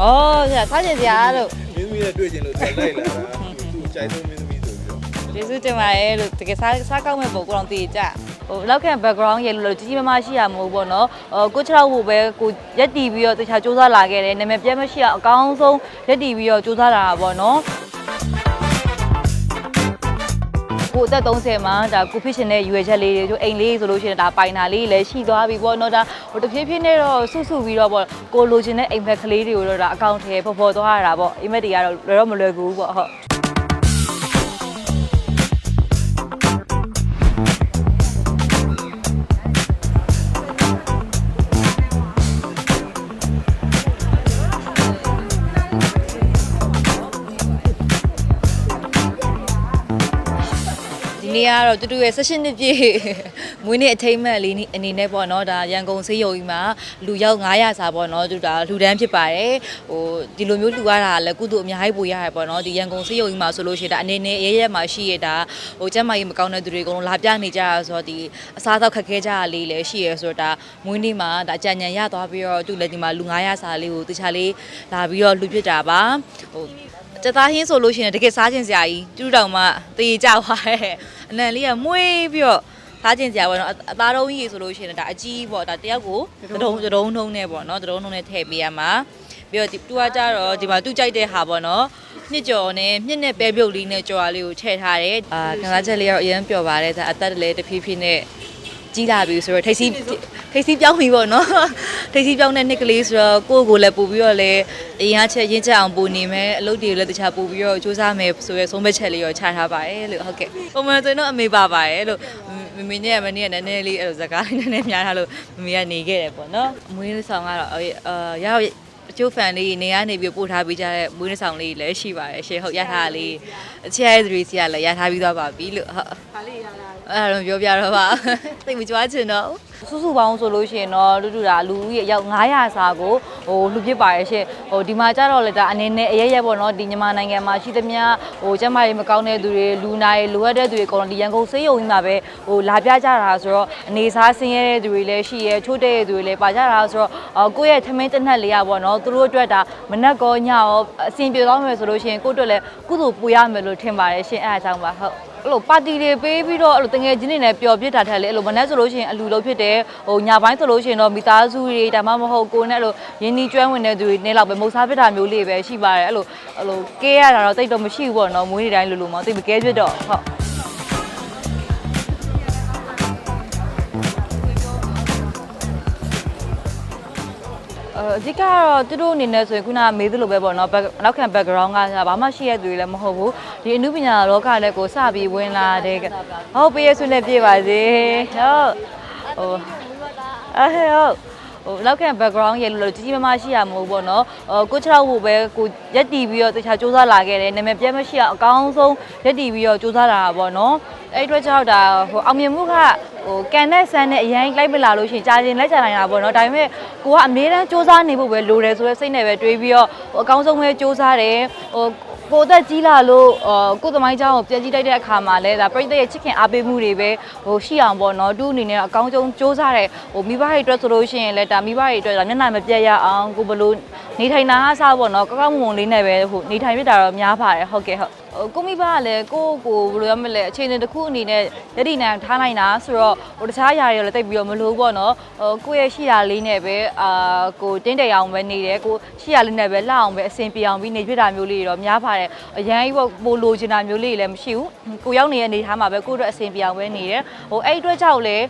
ဩဆရာစားကျင်စရာလို့မင်းသမီးနဲ့တွေ့ချင်လို့ပြန်လိုက်လာတာသူကြိုက်ဆုံးမင်းသမီးဆိုပြီးတော့ကျေးဇူးတင်ပါတယ်လို့တကယ်စားစားကောင်းမဲ့ပုံကိုတော့သိကြဟိုလောက်ခံ background ရေလို့ကြီးကြီးမားမားရှိရမဟုတ်ဘောနော်ဟိုကိုချလောက်ဖို့ပဲကိုရက်တီပြီးတော့တခြားစူးစမ်းလာခဲ့တယ်နာမည်ပြတ်မရှိအောင်အကောင်းဆုံးရက်တီပြီးတော့စူးစမ်းလာတာပေါ့နော် ကိုအသက်30မှာဒါကိုဖြစ်ရှင်တဲ့ရွယ်ချက်လေးတွေတို့အိမ်လေးဆိုလို့ရှိရင်ဒါပိုင်တာလေးလည်းရှိသွားပြီပေါ့နော်ဒါဟိုတဖြည်းဖြည်းနဲ့တော့ဆုစုပြီးတော့ပေါ့ကိုလိုချင်တဲ့အိမ်ဘက်ကလေးတွေကိုတော့ဒါအကောင့်ထဲပေါ်ပေါ်သွားရတာပေါ့အိမ်မက်တွေကတော့လွယ်တော့မလွယ်ကူဘူးပေါ့ဟုတ် နေ့ကတော့တူတူရဲ့16နှစ်ပြည့်မွေးနေ့အထိမ်းအမှတ်လေးအနေနဲ့ပေါ့နော်ဒါရန်ကုန်ဆေးရုံကြီးမှာလူရောက်900စာပေါ့နော်တူဒါလူတန်းဖြစ်ပါတယ်ဟိုဒီလိုမျိုးလူရတာလည်းကုသိုလ်အများကြီးပို့ရတယ်ပေါ့နော်ဒီရန်ကုန်ဆေးရုံကြီးမှာဆိုလို့ရှိရင်ဒါအနေနဲ့ရဲရဲမှာရှိရတာဟိုကျမ်းမာရေးမကောင်းတဲ့သူတွေအကုန်လုံးလာပြနေကြရဆိုတော့ဒီအစားအသောက်ခက်ခဲကြတာလေးလည်းရှိရဆိုတော့ဒါမွေးနေ့မှာဒါအကြံဉာဏ်ရသွားပြီးတော့သူလည်းဒီမှာလူ900စာလေးကိုတခြားလေးလာပြီးတော့လူဖြစ်တာပါဟို ကြက်သားဟင်းဆိုလို့ရှိရင်တကယ်စားခြင်းစရာကြီးတူတောင်မှတည်ကြသွားတယ်အနံလေးကမွေးပြီးတော့စားခြင်းစရာပေါ့နော်အအသားတုံးကြီးဆိုလို့ရှိရင်ဒါအကြီးပေါ့ဒါတယောက်ကိုသတုံးသတုံးနှုံးနဲ့ပေါ့နော်သတုံးနှုံးနဲ့ထည့်ပေးရမှာပြီးတော့ဒီတူကကြတော့ဒီမှာတူကြိုက်တဲ့ဟာပေါ့နော်နှစ်ကျော်နဲ့မြင့်နဲ့ပဲပြုတ်လေးနဲ့ကြော်ရလေးကိုထည့်ထားတယ်အာခံစားချက်လေးကတော့အရင်ပြောပါတယ်ဒါအသက်လည်းတဖြည်းဖြည်းနဲ့ ကြီးလာပြီဆိုတော့ထိတ်စီးထိတ်စီးပြောင်းပြီပေါ့နော်ထိတ်စီးပြောင်းတဲ့နှစ်ကလေးဆိုတော့ကိုယ့်ကိုယ်လည်းပို့ပြီးတော့လည်းအရင်ကချက်ရင်းချက်အောင်ပို့နေမယ်အလုပ်တွေလည်းတခြားပို့ပြီးတော့စူးစမ်းမယ်ဆိုရဲဆုံးဖြတ်ချက်လေးရောချထားပါတယ်လို့ဟုတ်ကဲ့ပုံမှန်ဆိုရင်တော့အမေပါပါတယ်လို့မမေနဲ့မနေ့ကနည်းနည်းလေးအဲ့လိုဇာကားလေးနည်းနည်းများထားလို့မမေကနေခဲ့တယ်ပေါ့နော်အမွေးလေးဆောင်ကတော့အာရောက်အကျိုးဖန်လေးနေရနေပြီးပို့ထားပေးကြတဲ့မွေးလေးဆောင်လေးလည်းရှိပါတယ်ရှင်ဟုတ်ရထားတာလေးအချဲသူတွေစီကလည်းရထားပြီးသွားပါပြီလို့ဟုတ်ခါလေးရလာ အဲ့ဒါတော့ပြောပြတော့ပါသိမကြွားချင်တော့စုစုပေါင်းဆိုလို့ရှိရင်တော့လူတူတာလူကြီးအယောက်900စာကိုဟိုလူပြစ်ပါရဲ့ရှင့်ဟိုဒီမှာကြတော့လေဒါအနေနဲ့အရရက်ပေါ့နော်ဒီမြန်မာနိုင်ငံမှာရှိသမျှဟိုကျမကြီးမကောင်းတဲ့သူတွေလူနာတွေလိုအပ်တဲ့သူတွေအကုန်လုံးဒီရန်ကုန်စေးရုံကြီးမှာပဲဟိုလာပြကြတာဆိုတော့အနေစားဆင်းရဲတဲ့သူတွေလည်းရှိရဲချိုးတဲ့သူတွေလည်းပါကြတာဆိုတော့အော်ကိုယ့်ရဲ့ထမင်းတစ်နက်လေးရပေါ့နော်သူတို့အတွက်ဒါမနက်ကောညရောအဆင်ပြေသွားမယ်ဆိုလို့ရှိရင်ကိုယ့်အတွက်လည်းကုသိုလ်ပူရမယ်လို့ထင်ပါတယ်ရှင်အဲ့အကြောင်းပါဟုတ် အဲ့လိုပါတီတွေပေးပြီးတော့အဲ့လိုတငယ်ချင်းတွေနဲ့ပျော်ပြစ်တာထက်လေအဲ့လိုမနေ့ဆိုလို့ရှိရင်အလူလုံးဖြစ်တယ်ဟိုညပိုင်းဆိုလို့ရှိရင်တော့မိသားစုတွေဒါမှမဟုတ်ကိုယ်နဲ့အဲ့လိုရင်းနှီးကျွမ်းဝင်တဲ့သူတွေနဲ့လောက်ပဲမုတ်စားဖြစ်တာမျိုးလေးပဲရှိပါတယ်အဲ့လိုအဲ့လိုကဲရတာတော့တိတ်တော့မရှိဘူးပေါ့နော်မွေးနေ့တိုင်းလိုလိုမတိတ်မကဲဖြစ်တော့ဟုတ် အဓိကကတော့သူတို့အနေနဲ့ဆိုရင်ခုနကမေးသလိုပဲပေါ့နော် back- နောက်ခံ background ကဘာမှရှိရတဲ့သူတွေလည်းမဟုတ်ဘူးဒီအမှုပညာလောကလည်းကိုစပြီးဝင်လာတဲ့ကဟုတ်ပေးရဆုနဲ့ပြေပါစေဟုတ်ဟိုအဲဟုတ်ဟိုနောက်ခံ background ရေလို့ကြီးကြီးမားမားရှိရမဟုတ်ပေါ့နော်ဟိုကိုချလောက်ဖို့ပဲကိုရက်တီပြီးတော့တခြားစူးစမ်းလာခဲ့တယ်နာမည်ပြတ်မရှိအောင်အကောင်းဆုံးရက်တီပြီးတော့စူးစမ်းလာတာပေါ့နော် အဲ့ဒီအတွက်ကြောင့်ဒါဟိုအောင်မြင်မှုကဟိုကန်တဲ့ဆန်းနဲ့အရင်လိုက်မလာလို့ရှိရင်ကြာရင်လက်ချနိုင်တာပေါ့နော်ဒါပေမဲ့ကိုကအမြဲတမ်းစူးစမ်းနေဖို့ပဲလိုတယ်ဆိုတဲ့စိတ်နဲ့ပဲတွေးပြီးတော့ဟိုအကောင်းဆုံးပဲစူးစမ်းတယ်ဟိုကိုယ်အသက်ကြီးလာလို့အော်ကိုယ်သမိုင်းเจ้าကိုပြန်ကြည့်တိုက်တဲ့အခါမှာလဲဒါပြိတ္တရဲ့ချစ်ခင်အားပေးမှုတွေပဲဟိုရှိအောင်ပေါ့နော်သူ့အနေနဲ့အကောင်းဆုံးစူးစမ်းတယ်ဟိုမိဘတွေအတွက်ဆိုလို့ရှိရင်လဲဒါမိဘတွေအတွက်ဒါမျက်နှာမပြတ်ရအောင်ကိုဘလို့နေထိုင်တာအစားပေါ့နော်ကောက်ကောက်မွန်မွန်လေးနဲ့ပဲဟိုနေထိုင်ပြတာတော့များပါတယ်ဟုတ်ကဲ့ဟုတ်ဟို ကိုမိဘကလည်းကိုယ့်ကိုဘယ်လိုရမလဲအခြေအနေတစ်ခုအနေနဲ့ယတိနိုင်ထားနိုင်တာဆိုတော့ဟိုတခြားຢာတွေလည်းတိတ်ပြီးတော့မလို့ပေါ့နော်ဟိုကိုယ့်ရဲ့ရှိတာလေးနဲ့ပဲအာကိုတင်းတယ်အောင်ပဲနေတယ်ကိုရှိတာလေးနဲ့ပဲလှအောင်ပဲအဆင်ပြေအောင်ပြီးနေပြတာမျိုးလေးတွေတော့များပါတယ်အရန်ကြီးပေါ့ပိုလိုချင်တာမျိုးလေးတွေလည်းမရှိဘူးကိုရောက်နေတဲ့အနေထားမှာပဲကိုယ့်အတွက်အဆင်ပြေအောင်ပဲနေတယ်ဟိုအဲ့ဒီအတွက်ကြောင့်လည်း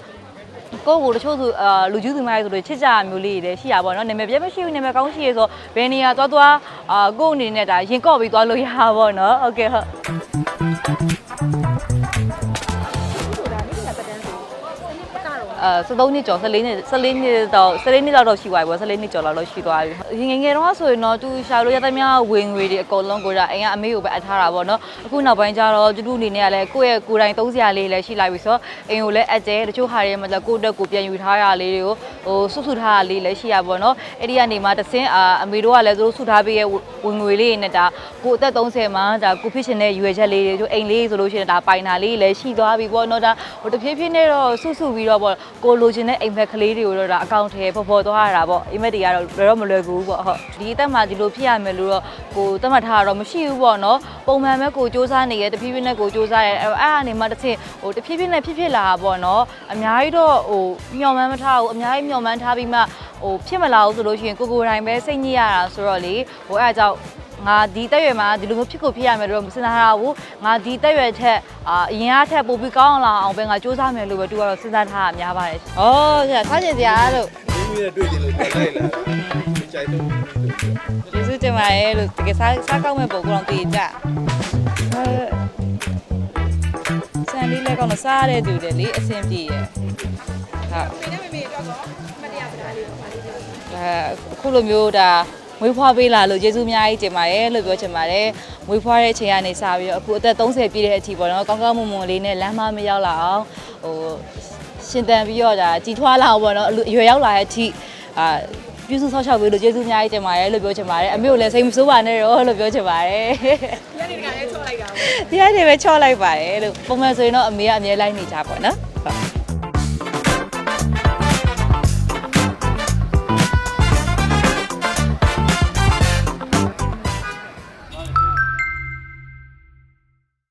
ကိုယ့်ကိုတချို့ဆိုအာလူကျူးသူမရဲ့ဆိုလို့ချစ်ကြမျိုးလေးတွေလည်းရှိရပါတော့နာမည်ပြမရှိဘူးနာမည်ကောင်းရှိရဆိုဘယ်နေရာသွားသွားအာကိုယ့်အနေနဲ့ဒါရင်ကော့ပြီးသွားလို့ရပါတော့နော်ဟုတ်ကဲ့ဟုတ် အာ73နှစ်ကျော်14နှစ်14နှစ်တော့14နှစ်လောက်တော့ရှိသွားပြီပေါ့14နှစ်ကျော်လောက်တော့ရှိသွားပြီငယ်ငယ်တော့ဆိုရင်တော့သူရှာလို့ရသမျှဝင်ငွေတွေအကုန်လုံးကိုဒါအိမ်ကအမေကိုပဲအပ်ထားတာပေါ့နော်အခုနောက်ပိုင်းကျတော့သူတို့အနေနဲ့ကလည်းကိုယ့်ရဲ့ကိုယ်တိုင်သုံးစရာလေးလည်းရှိလိုက်ပြီဆိုတော့အိမ်ကိုလည်းအပ်ကျဲတချို့ဟာတွေမှာကိုယ့်အတွက်ကိုပြန်ယူထားရလေးတွေကိုဟိုစုစုထားရလေးလည်းရှိရပါတော့အဲ့ဒီကနေမှတဆင်းအာအမေတို့ကလည်းသူတို့စုထားပေးရဲ့ဝင်ငွေလေးနဲ့ဒါကိုအသက်30မှာဒါကိုဖြစ်ရှင်တဲ့ရွယ်ချက်လေးတွေတို့အိမ်လေးဆိုလို့ရှိရင်ဒါပိုင်တာလေးလည်းရှိသွားပြီပေါ့နော်ဒါဟိုတဖြည်းဖြည်းနဲ့တော့စုစုပြီးတော့ပေါ့ကိုလိုချင်တဲ့အိမ်မက်ကလေးတွေကိုတော့ဒါအကောင့်ထဲပေါ်ပေါ်သွားရတာပေါ့အိမ်မက်တွေကတော့ဘယ်တော့မလွယ်ကူဘူးပေါ့ဟုတ်ဒီအသက်မှာဒီလိုဖြစ်ရမယ်လို့တော့ကိုသတ်မှတ်ထားတာတော့မရှိဘူးပေါ့နော်ပုံမှန်ပဲကိုစူးစမ်းနေရတဖြည်းဖြည်းနဲ့ကိုစူးစမ်းရဲအဲ့တော့အဲ့အနေမှာတစ်ချက်ဟိုတဖြည်းဖြည်းနဲ့ဖြစ်ဖြစ်လာတာပေါ့နော်အများကြီးတော့ဟိုမျှော်မှန်းမထားဘူးအများကြီးမျှော်မှန်းထားပြီးမှဟိုဖြစ်မလာဘူးဆိုလို့ရှိရင်ကိုကိုယ်တိုင်ပဲစိတ်ညစ်ရတာဆိုတော့လေဟိုအဲ့အကြောင့် ငါဒီတက်ရွယ်မှာဒီလိုမျိုးဖြစ်ကိုဖြစ်ရမယ်လို့မစဉ်းစားရဘူးငါဒီတက်ရွယ်ထက်အာအရင်အားထက်ပိုပြီးကောင်းအောင်လာအောင်ပဲငါစူးစမ်းမယ်လို့ပဲသူကတော့စဉ်းစားထားတာများပါတယ်။အော်ဆရာထားကျင်စရာလို့မိမိနဲ့တွေ့တယ်လို့ပြောလိုက်လာသူကြိုက်ဆုံးမင်းသမီးလို့ပြောကျေးဇူးတင်ပါတယ်လို့တကယ်စားစားကောင်းမဲ့ပုံကတော့တည်ကြအဲဆန်လေးလည်းကောင်းတော့စားရတဲ့သူတွေလေအဆင်ပြေရဲ့ဟုတ်မေနဲ့မေမေတော့ကောမတရားစကားလေးတော့ပါလေးပြောအဲအခုလိုမျိုးဒါ မွေးဖွားပေးလာလို့ကျေးဇူးအများကြီးတင်ပါတယ်လို့ပြောချင်ပါတယ်မွေးဖွားတဲ့အချိန်ကနေစပြီးတော့အခုအသက်30ပြည့်တဲ့အထိပေါ့နော်ကောင်းကောင်းမွန်မွန်လေးနဲ့လမ်းမမရောက်လာအောင်ဟိုရှင်တန်ပြီးတော့ဒါကြီးထွားလာအောင်ပေါ့နော်အရွယ်ရောက်လာတဲ့အထိအာပြုစုဆောက်ရှောက်ပေးလို့ကျေးဇူးအများကြီးတင်ပါတယ်လို့ပြောချင်ပါတယ်အမေကိုလည်းစိတ်မဆိုးပါနဲ့တော့လို့ပြောချင်ပါတယ်ဒီကနေတကယ်ချောလိုက်တာပေါ့ဒီအရေးပဲချော့လိုက်ပါတယ်လို့ပုံမှန်ဆိုရင်တော့အမေကအမြဲလိုက်နေကြပါတော့နော်